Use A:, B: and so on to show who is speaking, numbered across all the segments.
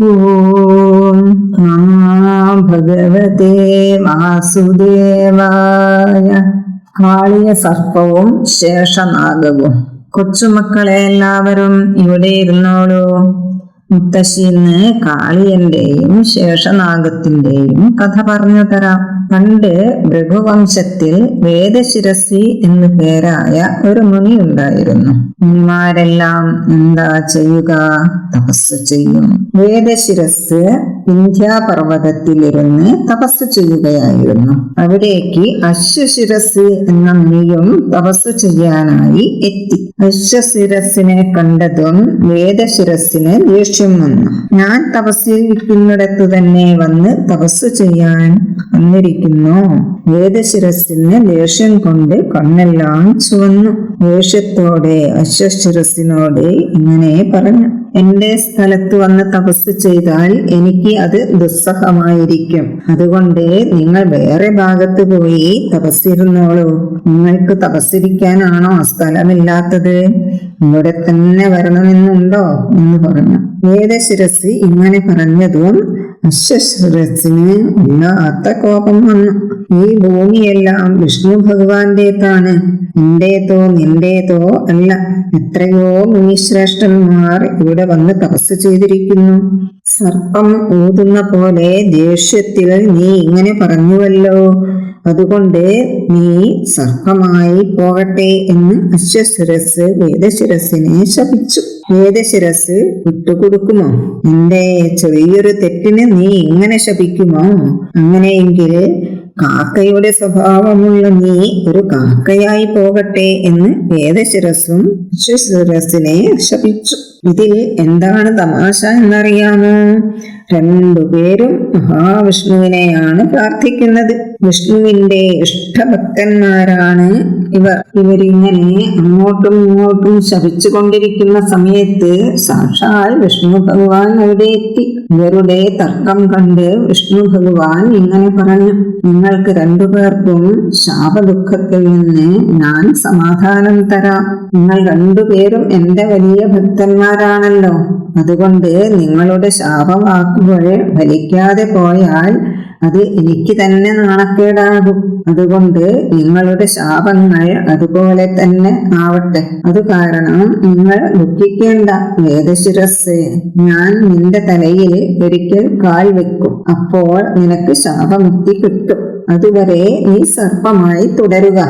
A: നമോ ഭഗവതേ വാസുദേവായ കാളിയ സർപ്പവും ശേഷനാഗവും. കൊച്ചുമക്കളെ എല്ലാവരും ഇവിടെ ഇരുന്നോളൂ. മുത്തശ്ശി ഇന്ന് കാളിയന്റെയും ശേഷനാഗത്തിന്റെയും കഥ പറഞ്ഞു തരാം. പണ്ട് ഭൃഗുവംശത്തിൽ വേദശിരസി എന്നു പേരായ ഒരു മുനി ഉണ്ടായിരുന്നു. മുനിമാരെല്ലാം എന്താ ചെയ്യുക? തപസ് ചെയ്യും. വേദശിരസ് വിന്ധ്യാപർവതത്തിലിരുന്ന് തപസ് ചെയ്യുകയായിരുന്നു. അവിടേക്ക് അശ്വശിരസ് എന്ന മുനിയും തപസ് ചെയ്യാനായി എത്തി. അശ്വശിരസിനെ കണ്ടതും വേദശിരസിന് ദേഷ്യം വന്നു. ഞാൻ തപസ്സിരിക്കുന്നിടത്തു തന്നെ വന്ന് തപസ് ചെയ്യാൻ വന്നിരിക്കുന്നു വേദശിരസിന് ദേഷ്യം കൊണ്ട് കണ്ണെല്ലാം ചുവന്നു. ദേഷ്യത്തോടെ അശ്വശിരസിനോട് ഇങ്ങനെ പറഞ്ഞു എന്റെ സ്ഥലത്ത് വന്ന് തപസ് ചെയ്താൽ എനിക്ക് അത് ദുസ്സഹമായിരിക്കും. അതുകൊണ്ട് നിങ്ങൾ വേറെ ഭാഗത്ത് പോയി തപസ്സിരുന്നോളൂ. നിങ്ങൾക്ക് തപസ്സിരിക്കാനാണോ സ്ഥലമില്ലാത്തത്? ഇവിടെ തന്നെ വരണമെന്നുണ്ടോ? എന്ന് പറഞ്ഞു. വേദശിരസ് ഇങ്ങനെ പറഞ്ഞതും അശ്വശിരസിന് ഇല്ലാത്ത കോപം വന്നു. ഈ ഭൂമിയെല്ലാം വിഷ്ണു ഭഗവാന്റേതാണ്. എന്റേതോ നിന്റേതോ അല്ല. എത്രയോ മുനിശ്രേഷ്ഠന്മാർ ഇവിടെ വന്ന് തപസ് ചെയ്തിരിക്കുന്നു. സർപ്പം ഊതുന്ന പോലെ ദേഷ്യത്തിൽ നീ ഇങ്ങനെ പറഞ്ഞുവല്ലോ. അതുകൊണ്ട് നീ സർപ്പമായി പോകട്ടെ എന്ന് അശ്വശിരസ് വേദശിരസിനെ ശപിച്ചു. വേദശിരസ് വിട്ടുകൊടുക്കുമോ? എന്റെ ചെറിയൊരു തെറ്റിന് നീ ഇങ്ങനെ ശപിക്കുമോ? അങ്ങനെയെങ്കിൽ കാക്കയുടെ സ്വഭാവമുള്ള നീ ഒരു കാക്കയായി പോകട്ടെ എന്ന് വേദശിരസും അശ്വശിരസിനെ ശപിച്ചു ഇതിൽ എന്താണ് തമാശ എന്നറിയാമോ? രണ്ടുപേരും മഹാവിഷ്ണുവിനെയാണ് പ്രാർത്ഥിക്കുന്നത്. വിഷ്ണുവിന്റെ ഇഷ്ടഭക്തന്മാരാണ് ഇവർ. ഇവരിങ്ങനെ അങ്ങോട്ടും ഇങ്ങോട്ടും ശവിച്ചു കൊണ്ടിരിക്കുന്ന സമയത്ത് സാക്ഷാൽ വിഷ്ണു ഭഗവാൻ അവിടെ എത്തി. ഇവരുടെ തർക്കം കണ്ട് വിഷ്ണു ഭഗവാൻ ഇങ്ങനെ പറഞ്ഞു നിങ്ങൾക്ക് രണ്ടുപേർക്കും ശാപദുഃഖത്തിൽ നിന്ന് ഞാൻ സമാധാനം തരാം. നിങ്ങൾ രണ്ടുപേരും എന്റെ വലിയ ഭക്തന്മാരാണല്ലോ. അതുകൊണ്ട് നിങ്ങളുടെ ശാപവാക്കുകൾ ഫലിക്കാതെ പോയാൽ അത് എനിക്ക് തന്നെ നാണക്കേടാകും. അതുകൊണ്ട് നിങ്ങളുടെ ശാപങ്ങൾ അതുപോലെ തന്നെ ആവട്ടെ. അത് കാരണം നിങ്ങൾ ദുഃഖിക്കേണ്ട വേദശിരസ് ഞാൻ നിന്റെ തലയിൽ ഒരിക്കൽ കാൽ വെക്കും. അപ്പോൾ നിനക്ക് ശാപമുക്തി കിട്ടും. അതുവരെ നീ സർപ്പമായി തുടരുക.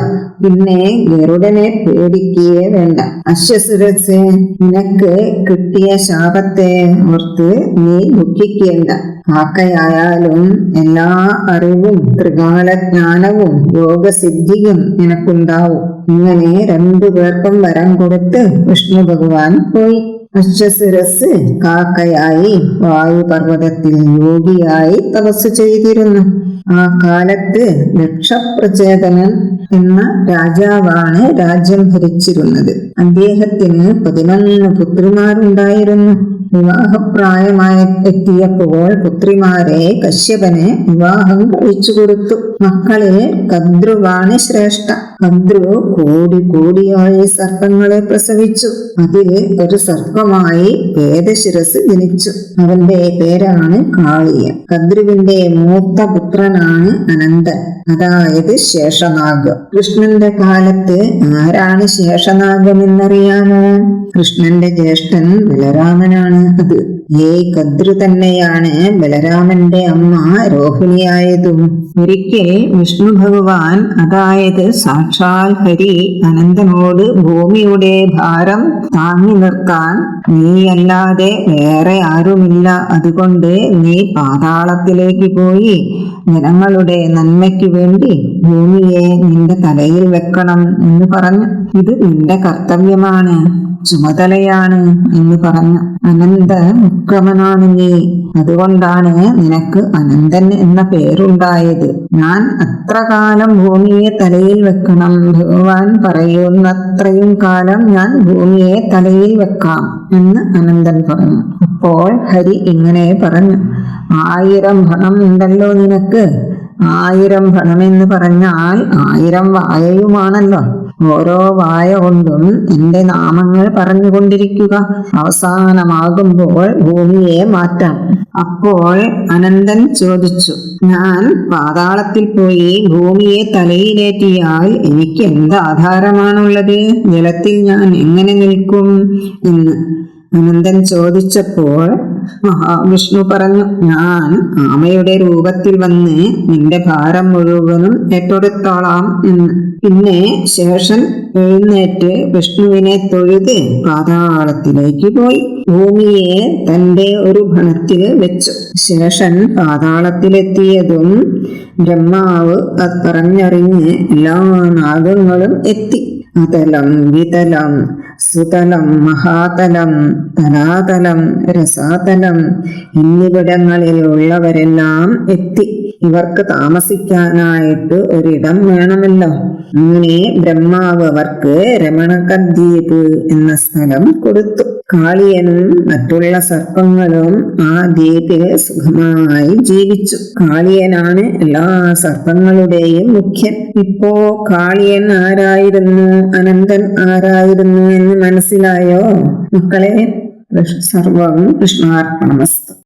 A: പിന്നെ ഗരുഡനെ പേടിക്കുകയേ വേണ്ട. അശ്വസുരസ് നിനക്ക് കിട്ടിയ ശാപത്തെ ഓർത്ത് നീ ദുഃഖിക്കേണ്ട. കാക്കയായാലും എല്ലാ അറിവും ത്രികാലജ്ഞാനവും യോഗസിദ്ധിയും നിനക്കുണ്ടാവും. ഇങ്ങനെ രണ്ടു പേർക്കും വരം കൊടുത്ത് വിഷ്ണു ഭഗവാൻ പോയി. അശ്വസുരസ് കാക്കയായി വായുപർവതത്തിൽ യോഗിയായി തപസ് ചെയ്തിരുന്നു. ആ കാലത്ത് ദക്ഷപ്രചേതനൻ എന്ന രാജാവാണ് രാജ്യം ഭരിച്ചിരുന്നത്. അദ്ദേഹത്തിന് പതിനൊന്ന് പുത്രിമാരുണ്ടായിരുന്നു. വിവാഹപ്രായമായി എത്തിയപ്പോൾ പുത്രിമാരെ കശ്യപന് വിവാഹം കഴിച്ചു കൊടുത്തു. മക്കളിൽ കദ്രുവാണ് ശ്രേഷ്ഠ. കദ്രു കോടി കോടിയായി സർപ്പങ്ങളെ പ്രസവിച്ചു. അതിൽ ഒരു സർപ്പമായി വേദശിരസ് ജനിച്ചു. അവന്റെ പേരാണ് കാളിയ കദ്രുവിന്റെ മൂത്ത പുത്രനാണ് അനന്തൻ. അതായത് ശേഷനാഗം. കൃഷ്ണന്റെ കാലത്ത് ആരാണ് ശേഷനാഗം എന്നറിയാമോ? കൃഷ്ണന്റെ ജ്യേഷ്ഠൻ ബലരാമനാണ്. അത് ഏ കദ്രു തന്നെയാണ് ബലരാമന്റെ അമ്മ രോഹിണിയായതും. ഒരിക്കൽ വിഷ്ണു ഭഗവാൻ അതായത് സാക്ഷാൽ ഹരി അനന്തനോട് ഭൂമിയുടെ ഭാരം താങ്ങി നിർത്താൻ നീയല്ലാതെ വേറെ ആരുമില്ല. അതുകൊണ്ട് നീ പാതാളത്തിലേക്ക് പോയി ജനങ്ങളുടെ നന്മയ്ക്ക് വേണ്ടി ഭൂമിയെ നിന്റെ തലയിൽ വെക്കണം എന്ന് പറഞ്ഞു ഇത് നിന്റെ കർത്തവ്യമാണ് ചുമതലയാണ് എന്ന് പറഞ്ഞു അനന്ത മുക്രമനാണ് നീ. അതുകൊണ്ടാണ് നിനക്ക് അനന്തൻ എന്ന പേരുണ്ടായത്. ഞാൻ അത്ര കാലം ഭൂമിയെ തലയിൽ വെക്കണം. ഭഗവാൻ പറയുന്നത്രയും കാലം ഞാൻ ഭൂമിയെ തലയിൽ വെക്കാം എന്ന് അനന്തൻ പറഞ്ഞു. അപ്പോൾ ഹരി ഇങ്ങനെ പറഞ്ഞു ആയിരം ഭണം ഉണ്ടല്ലോ നിനക്ക്. ആയിരം ഭണമെന്ന് പറഞ്ഞാൽ ആയിരം വായയുമാണല്ലോ. ഓരോ വായ കൊണ്ടും എന്റെ നാമങ്ങൾ പറഞ്ഞുകൊണ്ടിരിക്കുക. അവസാനമാകുമ്പോൾ ഭൂമിയെ മാറ്റാം. അപ്പോൾ അനന്തൻ ചോദിച്ചു ഞാൻ പാതാളത്തിൽ പോയി ഭൂമിയെ തലയിലേറ്റിയാൽ എനിക്ക് എന്ത് ആധാരമാണുള്ളത്? ജലത്തിൽ ഞാൻ എങ്ങനെ നിൽക്കും? എന്ന് അനന്തൻ ചോദിച്ചപ്പോൾ മഹാവിഷ്ണു പറഞ്ഞു ഞാൻ ആമയുടെ രൂപത്തിൽ വന്ന് നിന്റെ ഭാരം മുഴുവനും ഏറ്റെടുത്തോളാം എന്ന്. പിന്നെ ശേഷൻ എഴുന്നേറ്റ് വിഷ്ണുവിനെ തൊഴുത് പാതാളത്തിലേക്ക് പോയി. ഭൂമിയെ തന്റെ ഒരു ഭണത്തിൽ വെച്ചു. ശേഷൻ പാതാളത്തിലെത്തിയതും ബ്രഹ്മാവ് അത് പറഞ്ഞറിഞ്ഞ് എല്ലാ നാഗങ്ങളും എത്തി. അതലം വിതലം സുതലം മഹാതലം തലാതലം രസാതലം എന്നിവിടങ്ങളിൽ ഉള്ളവരെല്ലാം എത്തി. ഇവർക്ക് താമസിക്കാനായിട്ട് ഒരിടം വേണമല്ലോ. അങ്ങനെ ബ്രഹ്മാവ് അവർക്ക് രമണകദ്വീപ് എന്ന സ്ഥലം കൊടുത്തു. കാളിയനും മറ്റുള്ള സർപ്പങ്ങളും ആ ദ്വീപിൽ സുഖമായി ജീവിച്ചു. കാളിയനാണ് എല്ലാ സർപ്പങ്ങളുടെയും മുഖ്യൻ. ഇപ്പോ കാളിയൻ ആരായിരുന്നു? അനന്തൻ ആരായിരുന്നു എന്ന് മനസ്സിലായോ? മക്കളെ സർവം കൃഷ്ണാർപ്പണമസ്തു.